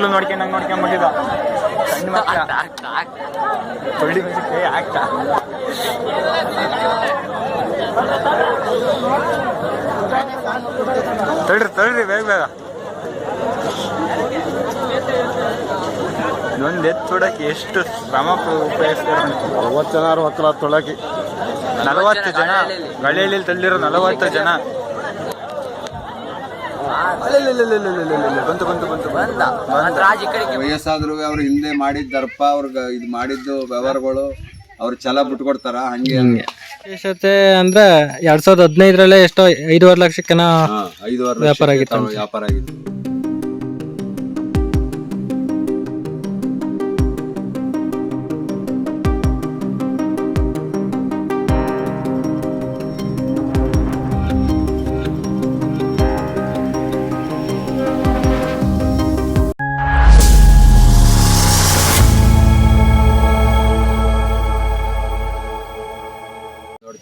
ಮಕ್ಕಳು ನೋಡ್ಕೊಂಡು ಹಂಗೆ ಬಿಟ್ಟಿದ್ದ ಸಣ್ಣ ಮಕ್ಕಳ ತಳ್ರಿ ತಳ್ರಿ ಬೇಗ ಬೇಗ. ಇದೊಂದು ಎತ್ತು ತೊಡಕ್ಕೆ ಎಷ್ಟು ಶ್ರಮ ಉಪಯೋಗಿಸ್ತಾರೆ ಅರವತ್ತು ಜನ ಅರವತ್ತು ನಲವತ್ತು ಜನ. ಗಳೆಯಲ್ಲಿ ತಳ್ಳಿರೋ ನಲವತ್ತು ಜನ. ಬಂತು ಬಂತು ಬಂತು ಅವ್ರು ಹಿಂದೆ ಮಾಡಿದ ದರ್ಪ ಅವ್ರಿಗೆ ಇದು ಮಾಡಿದ್ದು ವ್ಯವಹಾರಗಳು ಅವ್ರು ಛಲ ಬಿಟ್ಕೊಡ್ತಾರ ಹಂಗೆ ಹಂಗೆ ವಿಶೇಷತೆ ಅಂದ್ರೆ ಎರಡ್ ಸಾವಿರದ ಹದಿನೈದರಲ್ಲೇ ಎಷ್ಟೋ ಐದೂವರೆ ಐದುವರೆ ವ್ಯಾಪಾರ ಆಗಿತ್ತು ವ್ಯಾಪಾರ ಆಗಿತ್ತು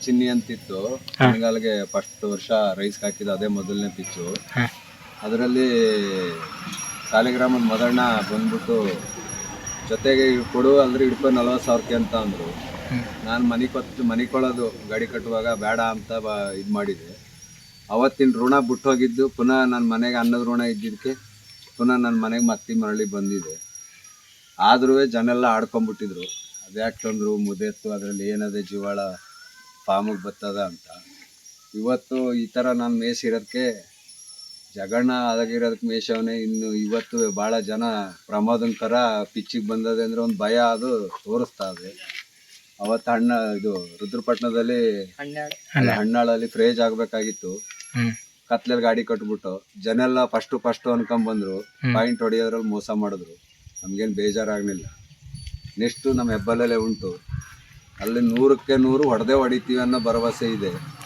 ಚಿನ್ನಿ ಅಂತಿತ್ತು. ಬೆಂಗಾಲ್ಗೆ ಫಸ್ಟ್ ವರ್ಷ ರೈಸ್ ಹಾಕಿದ ಅದೇ ಮೊದಲನೇ ಪಿಚ್ಚು ಅದರಲ್ಲಿ ಸಾಲಿಗ್ರಾಮದ ಮೊದಲನ ಬಂದ್ಬಿಟ್ಟು ಜೊತೆಗೆ ಕೊಡು ಅಂದ್ರೆ ಹಿಡ್ಕೊ ನಲ್ವತ್ತು ಸಾವಿರಕ್ಕೆ ಅಂತ ಅಂದರು. ನಾನು ಮನೆ ಕೊತ್ತು ಮನೆ ಕೊಳ್ಳೋದು ಗಾಡಿ ಕಟ್ಟುವಾಗ ಬೇಡ ಅಂತ ಬ ಇದು ಮಾಡಿದೆ. ಅವತ್ತಿನ ಋಣ ಬಿಟ್ಟೋಗಿದ್ದು ಪುನಃ ನನ್ನ ಮನೆಗೆ ಅನ್ನದ ಋಣ ಇದ್ದಿದ್ದಕ್ಕೆ ಪುನಃ ನನ್ನ ಮನೆಗೆ ಮತ್ತೆ ಮರಳಿ ಬಂದಿದೆ. ಆದ್ರೂ ಜನ ಎಲ್ಲ ಆಡ್ಕೊಂಬಿಟ್ಟಿದ್ರು ಅದ್ಯಾಕೆ ತಂದ್ರು ಮುದೆತ್ತು ಅದರಲ್ಲಿ ಏನದೇ ಜೀವಾಳ? ಫಾರ್ಮಿಗೆ ಬತ್ತದ ಅಂತ. ಇವತ್ತು ಈ ಥರ ನಾನು ಮೇಸಿರೋದಕ್ಕೆ ಜಗಣ್ಣ ಅದಾಗಿರೋದಕ್ಕೆ ಮೇಷವನೇ ಇನ್ನು ಇವತ್ತು ಭಾಳ ಜನ ಪ್ರಮೋದನ್ ಥರ ಪಿಚ್ಚಿಗೆ ಬಂದದೆ ಅಂದರೆ ಒಂದು ಭಯ ಅದು ತೋರಿಸ್ತಾ ಇದೆ. ಅವತ್ತು ಹಣ್ಣ ಇದು ರುದ್ರಪಟ್ಟಣದಲ್ಲಿ ಹಣ್ಣಾಳಲ್ಲಿ ಫ್ರೇಜ್ ಆಗಬೇಕಾಗಿತ್ತು. ಕತ್ಲಲ್ಲಿ ಗಾಡಿ ಕಟ್ಬಿಟ್ಟು ಜನ ಎಲ್ಲ ಫಸ್ಟು ಫಸ್ಟು ಅನ್ಕೊಂಬಂದ್ರು. ಪಾಯಿಂಟ್ ಹೊಡೆಯೋದ್ರಲ್ಲಿ ಮೋಸ ಮಾಡಿದ್ರು. ನಮ್ಗೇನು ಬೇಜಾರಾಗಲಿಲ್ಲ. ನೆಕ್ಸ್ಟು ನಮ್ಮ ಹೆಬ್ಬಲಲ್ಲೇ ಉಂಟು. ಅಲ್ಲಿ ನೂರಕ್ಕೆ ನೂರು ಹೊಡೆದೆ ಹೊಡಿತೀವಿ ಅನ್ನೋ ಭರವಸೆ ಇದೆ.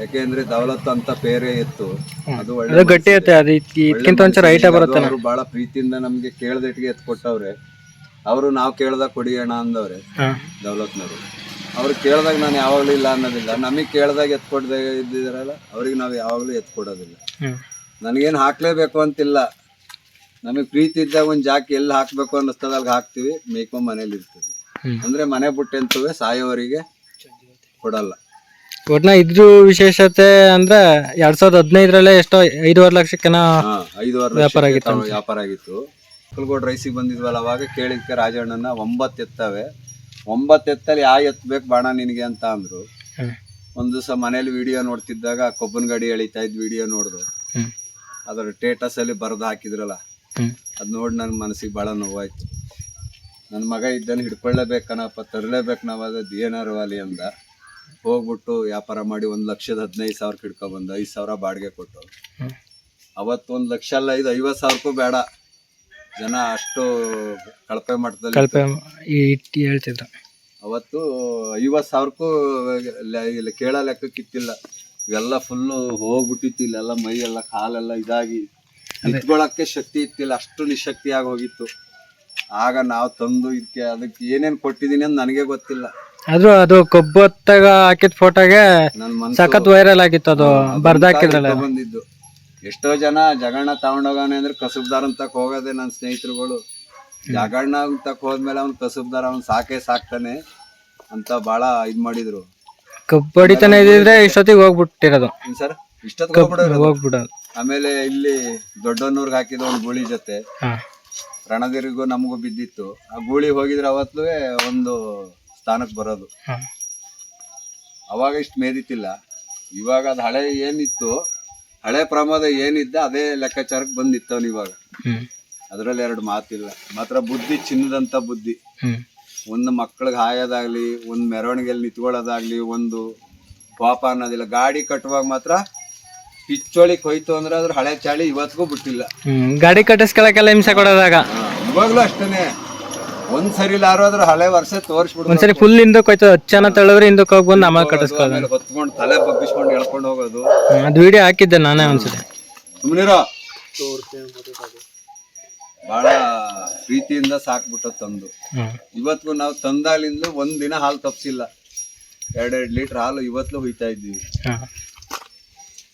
ಯಾಕೆಂದ್ರೆ ದೌಲತ್ ಅಂತ ಪೇರೆ ಇತ್ತು. ಅದು ಒಳ್ಳೆ ಗಟ್ಟಿ ಐತೆ ಅದು ಇದ್- ಇದಕ್ಕಿಂತ ಒಂಚೂರು ಹೈಟ ಬರುತ್ತೆ. ಅವರು ಬಹಳ ಪ್ರೀತಿಯಿಂದ ನಮ್ಗೆ ಕೇಳ್ದಟ್ಟಿಗೆ ಎತ್ ಕೊಟ್ಟವ್ರೆ ಅವರು ನಾವು ಕೇಳ್ದಾಗ ಕೊಡಿಯೋಣ ಅಂದವ್ರೆ ದೌಲತ್ನವರು. ಅವ್ರು ಕೇಳ್ದಾಗ ನಾನು ಯಾವಾಗಲೂ ಇಲ್ಲ ಅನ್ನೋದಿಲ್ಲ. ನಮಗೆ ಕೇಳ್ದಾಗ ಎತ್ಕೊಡ್ದಾಗ ಇದ್ದಿದ್ರಲ್ಲ ಅವ್ರಿಗೆ ನಾವು ಯಾವಾಗಲೂ ಎತ್ಕೊಡೋದಿಲ್ಲ. ಕೊಡೋದಿಲ್ಲ ನನಗೇನು ಹಾಕ್ಲೇಬೇಕು ಅಂತಿಲ್ಲ. ನಮಗೆ ಪ್ರೀತಿ ಇದ್ದಾಗ ಒಂದು ಜಾಕ್ ಎಲ್ಲಿ ಹಾಕ್ಬೇಕು ಅನ್ನಿಸ್ತದ ಅಲ್ಲಿಗೆ ಹಾಕ್ತಿವಿ. ಮೇಯ್ಕೊಂಡು ಮನೇಲಿ ಇರ್ತೀವಿ. ಅಂದ್ರೆ ಮನೆ ಬಿಟ್ಟೆಂತುವೆ ಸಾಯೋವರಿಗೆ ಕೊಡಲ್ಲ. ಒಟ್ನ ಇದ್ರ ವಿಶೇಷತೆ ಅಂದ್ರೆ ಎರಡ್ ಸಾವಿರದ ಹದಿನೈದರಲ್ಲೇ ಎಷ್ಟೋ ಐದೂವರೆ ಲಕ್ಷಕ್ಕೆನ ಐದುವರೆ ವ್ಯಾಪಾರ ಲಕ್ಷಕ್ಕೆ ಆಗಿತ್ತು ವ್ಯಾಪಾರ ಆಗಿತ್ತು. ಕುಲ್ಗೋಡ್ ರೈಸಿಗೆ ಬಂದಿದ್ವಲ್ಲ ಅವಾಗ ಕೇಳಿದ್ಕೆ ರಾಜಣ್ಣನ ಒಂಬತ್ತು ಎತ್ತವೆ. ಒಂಬತ್ತು ಎತ್ತಲ್ಲಿ ಯಾ ಎತ್ತಬೇಕು ಬಾಣ ನಿನಗೆ ಅಂತ ಅಂದ್ರು. ಒಂದು ದಿವಸ ಮನೇಲಿ ವಿಡಿಯೋ ನೋಡ್ತಿದ್ದಾಗ ಕೊಬ್ಬನ್ ಗಾಡಿ ಎಳಿತಾ ಇದ್ ವಿಡಿಯೋ ನೋಡಿದ್ರು. ಅದರ ಸ್ಟೇಟಸ್ ಅಲ್ಲಿ ಬರೆದು ಹಾಕಿದ್ರಲ್ಲ. ಅದ್ ನೋಡಿ ನನ್ನ ಮನಸ್ಸಿಗೆ ಬಹಳ ನೋವಾಯ್ತು. ನನ್ನ ಮಗ ಇದ್ದನ್ನು ಹಿಡ್ಕೊಳ್ಳೇಬೇಕನಪ್ಪ ತರಲೇಬೇಕು ನಾವು ಅದು ಏನಾರು ಅಲ್ಲಿ ಅಂದ. ಹೋಗ್ಬಿಟ್ಟು ವ್ಯಾಪಾರ ಮಾಡಿ ಒಂದು ಲಕ್ಷದ ಹದಿನೈದು ಸಾವಿರಕ್ಕೆ ಹಿಡ್ಕೊಬಂದು ಐದು ಸಾವಿರ ಬಾಡಿಗೆ ಕೊಟ್ಟು. ಅವತ್ತು ಒಂದು ಲಕ್ಷ ಅಲ್ಲ ಐದು ಐವತ್ತು ಸಾವಿರಕ್ಕೂ ಬೇಡ. ಜನ ಅಷ್ಟು ಕಳಪೆ ಮಟ್ಟದಲ್ಲಿ ಕಳಪೆ ಈ ಇಟ್ಟಿ ಹೇಳ್ತಿದ್ರು. ಅವತ್ತು ಐವತ್ತು ಸಾವಿರಕ್ಕೂ ಇಲ್ಲ ಕೇಳೋ ಲೆಕ್ಕಕ್ಕಿತ್ತಿಲ್ಲ ಇವೆಲ್ಲ ಫುಲ್ಲು ಹೋಗ್ಬಿಟ್ಟಿತ್ತು ಇಲ್ಲೆಲ್ಲ ಮೈ ಎಲ್ಲ ಕಾಲೆಲ್ಲ ಇದಾಗಿ. ನಿಂತ್ಕೊಳ್ಳೋಕ್ಕೆ ಶಕ್ತಿ ಇತ್ತಿಲ್ಲ ಅಷ್ಟು ನಿಶಕ್ತಿಯಾಗಿ ಹೋಗಿತ್ತು. ಆಗ ನಾವು ತಂದು ಇದಕ್ಕೆ ಅದಕ್ಕೆ ಏನೇನ್ ಕೊಟ್ಟಿದ್ದೀನಿ ಅಂತ ನನಗೆ ಗೊತ್ತಿಲ್ಲ. ಆದ್ರೂ ಅದು ಕೊಬ್ಬು ಹೊತ್ತಾಗ ಹಾಕಿದ ಫೋಟೋಗೆ ನನ್ನ ಮನ್ಸು ಸಖತ್ ವೈರಲ್ ಆಗಿತ್ತು ಅದು ಬರ್ದಾಕಿದ್ರಲ್ಲ ಬಂದಿದ್ದು. ಎಷ್ಟೋ ಜನ ಜಗಣ್ಣ ತಗೊಂಡೋಗವನೆ ಅಂದ್ರೆ ಕಸುಬ್ದಾರ್ ಅಂತ ಹೋಗೋದೆ ನನ್ನ ಸ್ನೇಹಿತರುಗಳು. ಜಗಣ್ಣ ಅಂತ ಹೋದ್ಮೇಲೆ ಅವ್ನು ಕಸುಬ್ದಾರ ಅವ್ನು ಸಾಕೇ ಸಾಕ್ತಾನೆ ಅಂತ ಬಹಳ ಇದ್ ಮಾಡಿದ್ರು. ಕಬ್ಬು ಹೊಡಿತಾನೆ ಇದ್ರೆ ಇಷ್ಟೊತ್ತಿಗೆ ಹೋಗ್ಬಿಟ್ಟಿರೋದು. ಸರ್? ಇಷ್ಟೊತ್ತು ಹೋಗ್ಬಿಡೋರು ಹೋಗ್ಬಿಡೋದು. ಆಮೇಲೆ ಇಲ್ಲಿ ದೊಡ್ಡನೂರ್ಗೆ ಹಾಕಿದ ಒಂದು ಗುಳಿ ಜೊತೆ. ಹಾ. ರಣದಿರಿಗೂ ನಮಗೂ ಬಿದ್ದಿತ್ತು. ಆ ಗೂಳಿ ಹೋಗಿದ್ರೆ ಅವತ್ತು ಒಂದು ಸ್ಥಾನಕ್ಕೆ ಬರೋದು. ಅವಾಗ ಇಷ್ಟು ಮೇದಿತ್ತಿಲ್ಲ. ಇವಾಗ ಅದು ಹಳೆ ಏನಿತ್ತು ಹಳೆ ಪ್ರಮಾದ ಏನಿದ್ದ ಅದೇ ಲೆಕ್ಕಾಚಾರಕ್ಕೆ ಬಂದಿತ್ತವನು ಇವಾಗ. ಅದರಲ್ಲಿ ಎರಡು ಮಾತಿಲ್ಲ. ಮಾತ್ರ ಬುದ್ಧಿ ಚಿನ್ನದಂತ ಬುದ್ಧಿ. ಒಂದು ಮಕ್ಕಳಿಗೆ ಹಾಯೋದಾಗ್ಲಿ ಒಂದು ಮೆರವಣಿಗೆಯಲ್ಲಿ ನಿಂತ್ಕೊಳ್ಳೋದಾಗ್ಲಿ ಒಂದು ಪಾಪ ಅನ್ನೋದಿಲ್ಲ. ಗಾಡಿ ಕಟ್ಟುವಾಗ ಮಾತ್ರ ಪಿಚ್ಚೋಳಿಕ್ ಕೊಯ್ತು ಅಂದ್ರೆ ಅದ್ರ ಹಳೆ ಚಾಳಿ ಇವತ್ತಿಗೂ ಬಿಟ್ಟಿಲ್ಲ. ಹ್ಮ್ ಗಾಡಿ ಕಟ್ಟಿಸ್ಕೊಳಕ್ಕೆಲ್ಲ ಹಿಂಸೆ ಕೊಡೋದಾಗ. ಇವಾಗ್ಲೂ ಅಷ್ಟೇನೆ. ಒಂದ್ ಸರಿ ಲಾರೋದ್ರ ಹಳೆ ವರ್ಷ ತೋರಿಸ್ಬಿಡೋದು ಒಂದ್ಸರಿ ಫುಲ್ ಹಿಂದಕ್ಕೆ ಹೋಯ್ತು ಹತ್ತು ಜನ ಹಿಂದಕ್ಕೆ ಹೋಗಿ ಬಂದು ಆಮೇಲೆ ಕಟ್ಟಿಸ್ಕೊಳ್ಳೋದು. ಹೊತ್ಕೊಂಡು ತಲೆ ಬಗ್ಗಿಸ್ಕೊಂಡು ಎಳ್ಕೊಂಡು ಹೋಗೋದು. ಅದು ವಿಡಿಯೋ ಹಾಕಿದ್ದೆ ನಾನೇ ಒಂದ್ಸರಿ. ಸುಮ್ನಿರೋ. ಬಹಳ ಪ್ರೀತಿಯಿಂದ ಸಾಕ್ಬಿಟ್ಟು ತಂದು. ಹ್ಮ್. ಇವತ್ತಿಗೂ ನಾವು ತಂದಾಲಿಂದ ಒಂದ್ ದಿನ ಹಾಲು ತಪ್ಸಿಲ್ಲ. ಎರಡೆರಡು ಲೀಟರ್ ಹಾಲು ಇವತ್ತು ಹುಯ್ತಾ ಇದ್ದೀವಿ. ಹಾ.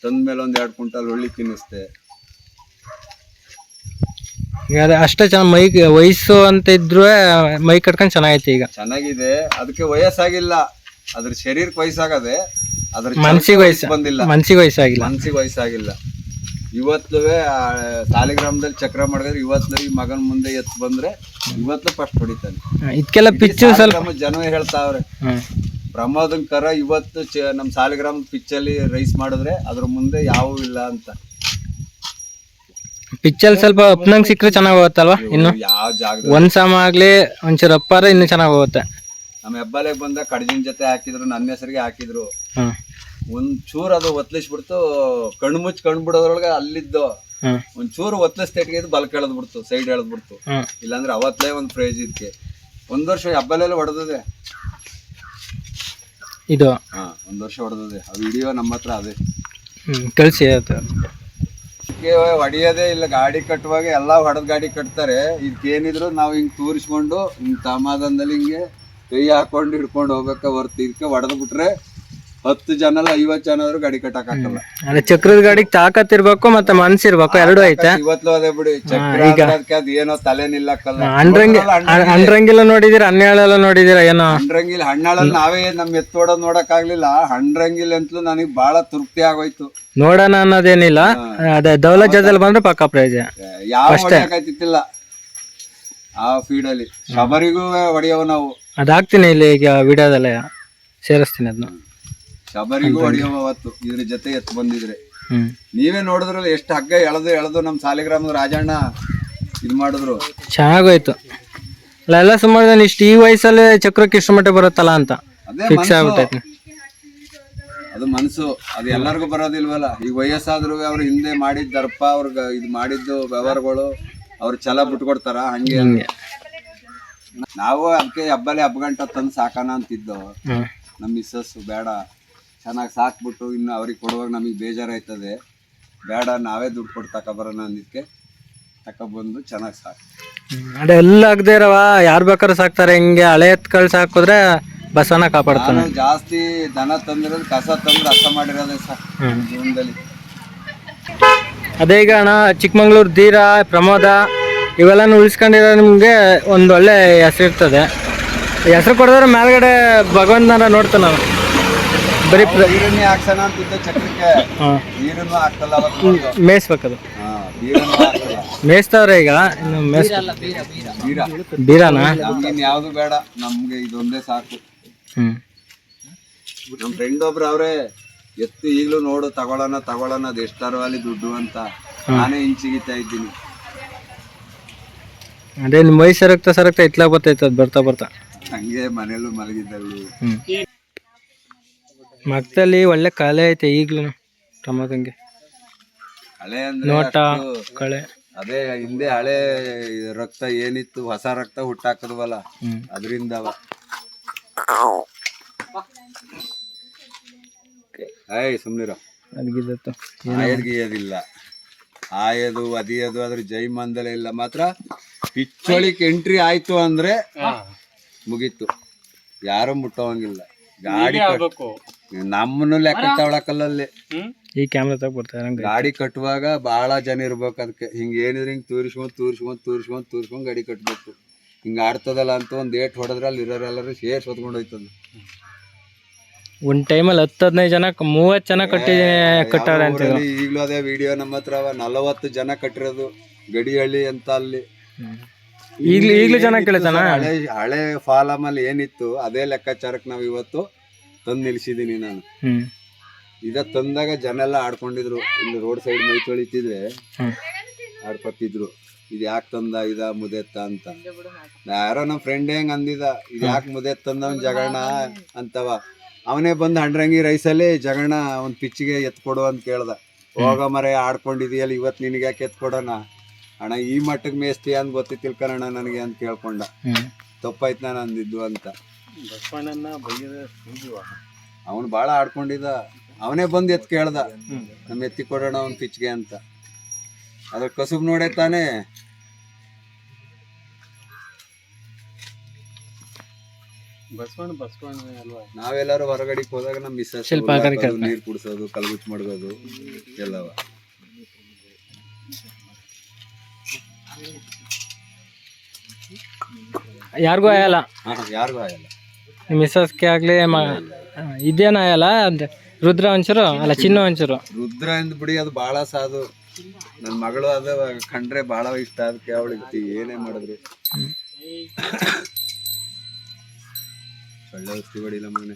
ತಂದ ಮೇಲೆ ಒಂದ್ ಎರಡು ಕ್ವಿಂಟಲ್ ಹುಳ್ಳಿ ತಿನ್ನಿಸ್ತೆ ಈಗ ಅದು ಅಷ್ಟೇ ಚೆನ್ನಾಗಿ ಮೈ ವಯಸ್ಸು ಅಂತ ಇದ್ರು ಮೈ ಕಟ್ಕೊಂಡು ಚೆನ್ನಾಗೈತೆ ಈಗ. ಚೆನ್ನಾಗಿದೆ. ಅದಕ್ಕೆ ವಯಸ್ಸಾಗಿಲ್ಲ. ಅದ್ರ ಶರೀರಕ್ಕೆ ವಯಸ್ಸಾಗದೆ ಅದ್ರ ಮನ್ಸಿಗೆ ವಯಸ್ಸು ಬಂದಿಲ್ಲ. ಮನ್ಸಿಗೆ ವಯಸ್ಸಾಗಿಲ್ಲ. ಮನ್ಸಿಗೆ ವಯಸ್ಸಾಗಿಲ್ಲ. ಇವತ್ತುವೆ ಆ, ಸಾಲಿಗ್ರಾಮದಲ್ಲಿ ಚಕ್ರ ಮಾಡಿದ್ರೆ ಇವತ್ತು ಈ ಮಗನ ಮುಂದೆ ಎತ್ತು ಬಂದ್ರೆ ಇವತ್ತು ಫಸ್ಟ್ ಹೊಡಿತಾನೆ. ಇದಕ್ಕೆಲ್ಲ ಪಿಚ್ಚು ಸ್ವಲ್ಪ ಜನ ಹೇಳ್ತಾವ್ರೆ. ಪ್ರಮೋದನ್ ಇವತ್ತು ಚ- ನಮ್ ಸಾಲಿಗ್ರಾಮ ಪಿಚ್ಚಲ್ಲಿ ರೈಸ್ ಮಾಡಿದ್ರೆ ಅದ್ರ ಮುಂದೆ ಯಾವೂ ಇಲ್ಲ ಅಂತ. ಪಿಚ್ಚಲ್ಲಿ ಸ್ವಲ್ಪ ಅಪ್ನಂಗ್ ಸಿಕ್ಕರೆ ಚೆನ್ನಾಗಿ ಹೋಗುತ್ತಲ್ವಾ ಇನ್ನು? ಯಾವ ಜಾಗ ಒಂದ್ ಸಮ ಆಗ್ಲಿ ಒಂಚೂರು ಅಪ್ಪಾರ ಇನ್ನು ಚೆನ್ನಾಗಿ ಹೋಗುತ್ತೆ. ನಮ್ಮ ಹೆಬ್ಬಾಲೆಗೆ ಬಂದ ಕಡಜಿನ ಜೊತೆ ಹಾಕಿದ್ರು ನನ್ನ ಹೆಸರಿಗೆ ಹಾಕಿದ್ರು. ಹ್ಮ್ ಒಂದ್ ಚೂರ್ ಅದು ಒತ್ಲಿಸ್ಬಿಡ್ತು ಕಣ್ಣು ಮುಚ್ಚಿ ಕಣ್ಣು ಬಿಡೋದ್ರೊಳಗೆ ಅಲ್ಲಿದ್ದು. ಹ್ಮ್ ಒಂದ್ ಚೂರು ಒತ್ಲಿಸ್ತೇಟ್ಗೆ ಇದು ಬಲ್ಕ್ ಎಳೆದ್ ಬಿಡ್ತು ಸೈಡ್ ಎಳೆದ್ ಬಿಡ್ತು ಹ್ಮ್ ಇಲ್ಲಾಂದ್ರೆ ಅವತ್ತಲೇ ಒಂದ್ ಪ್ರೈಜ್ ಇದಕ್ಕೆ ಒಂದ್ ವರ್ಷ ಹೆಬ್ಬಲೆಲ್ಲ ಹೊಡೆದಿದೆ. ಇದು. ಹಾ ಒಂದ್ ವರ್ಷ ಹೊಡೆದಿದೆ. ಆ ವಿಡಿಯೋ ನಮ್ಮ ಹತ್ರ ಅದೇ. ಹ್ಮ್ ಕಳಿಸಿ ಇದಕ್ಕೆ ಹೊಡಿಯೋದೇ ಇಲ್ಲ ಗಾಡಿ ಕಟ್ಟುವಾಗ ಎಲ್ಲಾ ಹೊಡೆದ್ ಗಾಡಿ ಕಟ್ತಾರೆ. ಇದಕ್ಕೇನಿದ್ರು ನಾವು ಹಿಂಗ್ ತೂರಿಸ್ಕೊಂಡು ಹಿಂಗ್ ತಮಾದಂದಲ್ಲಿ ಹಿಂಗೆ ಕೈ ಹಾಕೊಂಡು ಹಿಡ್ಕೊಂಡು ಹೋಗ್ಬೇಕ ಹೊರ್ತು. ಇದಕ್ಕೆ ಹೊಡೆದ್ ಬಿಟ್ರೆ ಹತ್ತು ಜನ ಐವತ್ ಜನ ಆದ್ರೂ ಗಾಡಿ ಕಟ್ಟಕ್ ಆಗಲ್ಲ. ಅದೇ ಚಕ್ರದ ಗಾಡಿಗೆ ತಾಕತ್ ಇರ್ಬೇಕು ಮತ್ತೆ ಮನ್ಸ್ ಇರ್ಬೇಕು ಎರಡು ಐತೆ. ಇವತ್ತು ಅದೇ ಬಿಡಿ ಚಕ್ರ ಹಾಕೋದಕ್ಕೆ ಅದ್ ಏನೋ ತಲೆ ನಿಲ್ಲಕ್ಕಲ್ಲ ಅಂಡ್ರಂಗಿ ಅಂಡ್ರಂಗಿಲ್ಲ ನೋಡಿದೀರ ಹನ್ನೆರಳೆಲ್ಲ ನೋಡಿದೀರ ಏನೋ? ಹಂಡ್ರಂಗಿಲ್ ಹಣ್ಣಾಳಲ್ಲಿ ನಾವೇ ನಮ್ ಎತ್ತೋಡೋದ್ ನೋಡಕ್ ಆಗ್ಲಿಲ್ಲ ಹಂಡ್ರಂಗಿಲ್ ಅಂತಲೂ ನನಗ್ ಬಹಳ ತೃಪ್ತಿ ಆಗೋಯ್ತು. ನೋಡೋಣ ಅನ್ನೋದೇನಿಲ್ಲ. ಅದೇ ದೌಲ ಜದಲ್ಲಿ ಬಂದ್ರೆ ಪಕ್ಕ ಪ್ರೈಜ್ ಯಾವ ಆ ಆ ಅಲ್ಲಿ ಶಬರಿಗೂ ಹೊಡೆಯವು ನಾವು. ಅದಾಗ್ತೀನಿ ಇಲ್ಲಿ ಈಗ ವಿಡಿಯೋದಲ್ಲೇ. ಸೇರಿಸ್ತೀನಿ ಅದನ್ನ. ಶಬರಿಗೂ ಹೊಡಿಯೋ ಅವತ್ತು ಇದ್ರ ಜೊತೆ ಎತ್ತು ಬಂದಿದ್ರೆ. ನೀವೇ ನೋಡಿದ್ರಲ್ಲ ಎಷ್ಟು ಹಗ್ಗ ಎಳೆದು ಎಳೆದು ನಮ್ ಸಾಲಿಗ್ರಾಮದ ರಾಜಣ್ಣ ಇದ್ ಮಾಡಿದ್ರು. ಚೆನ್ನಾಗೋಯ್ತು. ಎಲ್ಲ ಸುಮಾರು ಇಷ್ಟ ಇಷ್ಟು ಈ ವಯಸ್ಸಲ್ಲಿ ಚಕ್ರಕ್ಕೆ ಇಷ್ಟು ಮಟ್ಟ ಬರುತ್ತಲ್ಲ ಅಂತ. ಅದೇ ಫಿಕ್ಸ್ ಆಗ್ಬಿಟ್ಟೈತೆ. ಅದು ಮನಸ್ಸು ಅದು ಎಲ್ಲರಿಗೂ ಬರೋದಿಲ್ವಲ್ಲ? ಈಗ ವಯಸ್ಸಾದ್ರು ಅವ್ರ ಹಿಂದೆ ಮಾಡಿದ ದರ್ಪ ಅವ್ರಿಗೆ ಇದು ಮಾಡಿದ್ದು ವ್ಯವಹಾರಗಳು ಅವ್ರು ಛಲ ಬಿಟ್ಕೊಡ್ತಾರ? ಹಂಗೆ ಹಂಗೆ. ನಾವು ಅದಕ್ಕೆ ಹಬ್ಬಲೆ ಹಬ್ಬಗಂಟ ತಂದು ಸಾಕಣ ಅಂತಿದ್ದು? ನಮ್ಮ ಮಿಸ್ಸಸ್ ಬೇಡ. ಚೆನ್ನಾಗಿ ಸಾಕ್ಬಿಟ್ಟು ಇನ್ನು ಅವ್ರಿಗೆ ಕೊಡುವಾಗ ನಮಗೆ ಬೇಜಾರಾಯ್ತದೆ. ಬೇಡ ನಾವೇ ದುಡ್ಡು ಕೊಟ್ಟು ತಗೊಬರೋಣ ಅಂದಿದ್ದಕ್ಕೆ ತಗೊಬಂದು ಚೆನ್ನಾಗಿ ಸಾಕು. ಅದೇ ಎಲ್ಲ ಆಗದೆ ಇರವ? ಯಾರು ಬೇಕಾದ್ರೂ ಸಾಕ್ತಾರೆ ಹಿಂಗೆ ಹಳೆ ಎತ್ಕಳ್ ಸಾಕಿದ್ರೆ ಬಸವನ ಕಾಪಾಡ್ತಾನೆ. ಜಾಸ್ತಿ ದನ ತಂದಿರೋದು ಕಸ ತಂದ್ರೆ ಅರ್ಥ ಮಾಡಿರೋದೇ ಸರ್. ಜೀವನದಲ್ಲಿ. ಅದೇ ಈಗ ಅಣ್ಣ ಚಿಕ್ಕಮಂಗ್ಳೂರು ಧೀರ ಪ್ರಮೋದ ಇವೆಲ್ಲನೂ ಉಳಿಸ್ಕೊಂಡಿರೋ ನಿಮಗೆ ಒಂದು ಒಳ್ಳೆ ಹೆಸರು ಇರ್ತದೆ. ಹೆಸರು ಕೊಡಿದ್ರೆ ಮೇಲ್ಗಡೆ ಭಗವಂತನ ನೋಡ್ತಾನೆ ನಾವು ಬರೀ ಪ್ರ ನೀರನ್ನೇ ಹಾಕ್ಸೋಣ ಇದ್ದ ಚಕ್ರಕ್ಕೆ. ಹಾಂ. ನೀರನ್ನು ಹಾಕ್ತಲ್ಲ ಅವತ್ತು. ಮೇಯ್ಸ್ಬೇಕದು. ಹಾ ನೀರನ್ನು ಹಾಕಲ್ಲ ಮೇಯ್ಸ್ತವ್ರೆ ಈಗ? ಇನ್ನು ಮೇಯ್ಸ್ ಬೀರಾನ? ಯಾವ್ದು ಬೇಡ ನಮ್ಗೆ ಇದೊಂದೇ ಸಾಕು. ಹ್ಞೂ ನಮ್ ಫ್ರೆಂಡ್ ಒಬ್ರು ಅವ್ರೆ ಎತ್ತು ಈಗಲೂ ನೋಡು ತಗೊಳ್ಳೋಣ ತಗೊಳ್ಳೋಣ ಅದು ಎಷ್ಟಾರು ಅಲ್ಲಿ ದುಡ್ಡು ಅಂತ. ನಾನೇ ಹಿಂಚಿಗಿತಾ ಇದ್ದೀನಿ. ಅದೇ ನಿಮ್ಮ ಮೈ ಸರಕ್ತಾ ಸರಕ್ತಾ ಇತ್ಲಾಗ ಬರ್ತೈತೆ ಅದು ಬರ್ತಾ ಬರ್ತಾ. ಹಂಗೆ ಮನೇಲೂ ಮಲಗಿದ್ದಳು ಹ್ಞೂ ಮತ್ತಲ್ಲಿ ಒಳ್ಳೆ ಕಲೆ ಐತೆ ಈಗ್ಲೂ ಪ್ರಮೋದಂಗೆ ಹಳೆ ಅಂದ್ರೆ ನೋಟ ಅಷ್ಟು- ಕಳೆ. ಅದೇ ಹಿಂದೆ ಹಳೆ ರಕ್ತ ಏನಿತ್ತು ಹೊಸ ರಕ್ತ ಹುಟ್ಟಾಕದ್ವಲ್ಲ? ಅದರಿಂದ ಸುಮ್ನಿರೋದಿಲ್ಲ ಏಯ್ ಸುಮ್ನಿರ. ಅದ್ಗಿದ್ದತ್ತು. ಆಯದ್ ಗೀಯೋದಿಲ್ಲ. ಆಯದು ಅದಿಯದು ಅದ್ರ ಇಲ್ಲ. ಮಾತ್ರ ಪಿಚ್ಚೊಳಿಕ್ ಎಂಟ್ರಿ ಆಯ್ತು ಅಂದ್ರೆ ಮುಗೀತು. ಯಾರು ಮುಟ್ಟೋಂಗಿಲ್ಲ ಗಾಡಿ ಕಟ್- ನಮ್ಮನ್ನು ಲೆಕ್ಕ ತಗೊಳಕಲ್ಲಲ್ಲಿ ಈ ಕ್ಯಾಮ್ರಾ ತಗ ಬರ್ತಾರೆ ಗಾಡಿ ಕಟ್ಟುವಾಗ ಬಹಳ ಜನ ಇರ್ಬೇಕು ಅದಕ್ಕೆ ಹಿಂಗ ಏನಿದ್ರೆ ಹಿಂಗ್ ತೂರಿಸ್ಕೊಂಡ್ ತೂರಿಸ್ಕೊಂಡ್ ತೂರಿಸ್ಕೊಂಡ್ ತೂರಿಸ್ಕೊಂಡ್ ಗಾಡಿ ಕಟ್ಬೇಕು. ಹಿಂಗ ಆಡ್ತದಲ್ಲ ಅಂತ ಒಂದ್ ಏಟ್ ಹೊಡೆದ್ರೆ ಅಲ್ಲಿ ಇರೋರೆಲ್ಲರೂ ಸೇರ್ಸ್ ಹೊತ್ಕೊಂಡು ಹೋಯ್ತದ. ಒಂದು ಟೈಮಲ್ಲಿ ಹತ್ತು ಹದಿನೈದು ಜನ ಮೂವತ್ತು ಜನ ಕಟ್ಟಿ ಕಟ್ಟಾರೆ ಅಂತ ಈಗಲೂ ಅದೇ ವಿಡಿಯೋ ನಮ್ಮ ಹತ್ರ ಅವ ನಲವತ್ತು ಜನ ಕಟ್ಟಿರೋದು ಗಡಿಹಳ್ಳಿ ಅಂತ ಅಲ್ಲಿ. ಈಗ್ಲೂ ಈಗ್ಲೂ ಜನ ಕೇಳ್ತಾನ ಹಳೆ ಹಳೆ ಫಾಲಮ್ ಅಲ್ಲಿ ಏನಿತ್ತು ಅದೇ ಲೆಕ್ಕಾಚಾರಕ್ಕೆ ನಾವು ಇವತ್ತು ತಂದು ನಿಲ್ಸಿದೀನಿ ನಾನು. ಇದ ತಂದಾಗ ಜನ ಎಲ್ಲ ಆಡ್ಕೊಂಡಿದ್ರು. ಇಲ್ಲಿ ರೋಡ್ ಸೈಡ್ ಮೈ ತೊಳಿತಿದ್ರೆ ಆಡ್ಕೊತಿದ್ರು ಇದು ಯಾಕೆ ತಂದ ಇದ ಮುದೆತ್ತ ಅಂತ. ಯಾರೋ ನಮ್ಮ ಫ್ರೆಂಡ್ ಹೆಂಗ್ ಅಂದಿದ ಇದು ಯಾಕೆ ಮುದೆತ್ ತಂದವನ್ ಜಗಣ ಅಂತವ. ಅವನೇ ಬಂದು ಹಂಡ್ರಂಗಿ ರೈಸಲ್ಲಿ ಜಗಣ ಒಂದು ಪಿಚ್ಚಿಗೆ ಎತ್ಕೊಡು ಅಂತ ಕೇಳ್ದ. ಹೋಗ ಮರೆ ಆಡ್ಕೊಂಡಿದೀಯಲ್ಲ ಇವತ್ತು ನಿನಗೆ ಯಾಕೆ ಎತ್ಕೊಡೋಣ ಅಣ್ಣ ಈ ಮಟ್ಟಕ್ಕೆ ಮೇಸ್ತಿ ಅಂತ ಗೊತ್ತಿ ತಿಳ್ಕೊಳಣ ನನಗೆ ಅಂತ ಕೇಳ್ಕೊಂಡ ತಪ್ಪಾಯ್ತು ನಾನು ಅಂದಿದ್ದು ಅಂತ. ಅವನು ಭಾಳ ಆಡ್ಕೊಂಡಿದ್ದ. ಅವನೇ ಬಂದು ಎತ್ ಕೇಳ್ದ. ನಮ್ಮ ಎತ್ತಿ ಕೊಡೋಣ ಅವ್ನ ಪಿಚ್ಗೆ ಅಂತ. ಅದ್ರ ಕಸುಬ್ ನೋಡೇ ತಾನೇ. ನಾವೆಲ್ಲರೂ ಹೊರಗಡೆ ಹೋದಾಗ ನಮ್ಮ ಮಿಸ್ಸಸ್ ನೀರು ಕುಡಿಸೋದು ಕಲ್ಗುಚ್ ಮಾಡ್ಬೋದು ಎಲ್ಲವ. ಯಾರಿಗೂ ಆಯಲ್ಲ. ಯಾರಿಗೂ ನಿಮ್ಮ ಮಿಸ್ಸಸ್ಗೆ ಆಗಲಿ ಮ ಇದೇನ ಆಯಲ್ಲ ಅಂತ ರುದ್ರ ಒಂಚೂರು ಅಲ್ಲ ಚಿನ್ನ ಒಂಚೂರು ರುದ್ರ ಅಂದ್ ಬಿಡಿ ಅದು ಬಹಳ ಸಾಧು. ನನ್ನ ಮಗಳು ಅದ ಕಂಡ್ರೆ ಬಹಳ ಇಷ್ಟ ಅದಕ್ಕೆ ಅವಳಿಗೆ ಏನೇ ಮಾಡಿದ್ರಿ. ಒಳ್ಳೆ ಔಷಧಿ ಹೊಡಿಲ್ಲ ಮಗನೆ.